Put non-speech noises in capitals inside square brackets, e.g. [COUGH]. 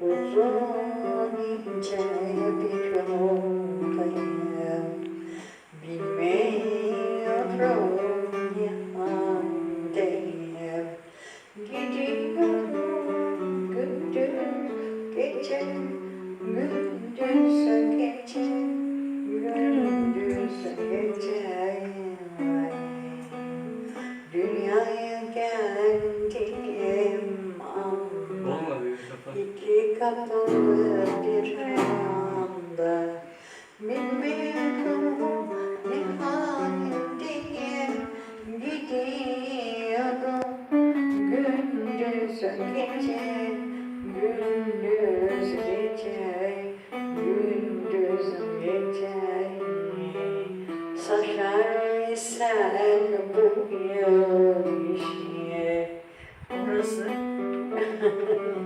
Uzun ince bir yoldayım Bilmiyorum haldeyim Gidiyorum gündüz gece Gündüz gece Gündüz gece Dünyaya geldim Kapalı bir anda Bilmiyorum ne halindeyim Gidiyorum. Gündüz gece Gündüz gece Gündüz gece. Saçlar sen bu işe Orası. [LAUGHS]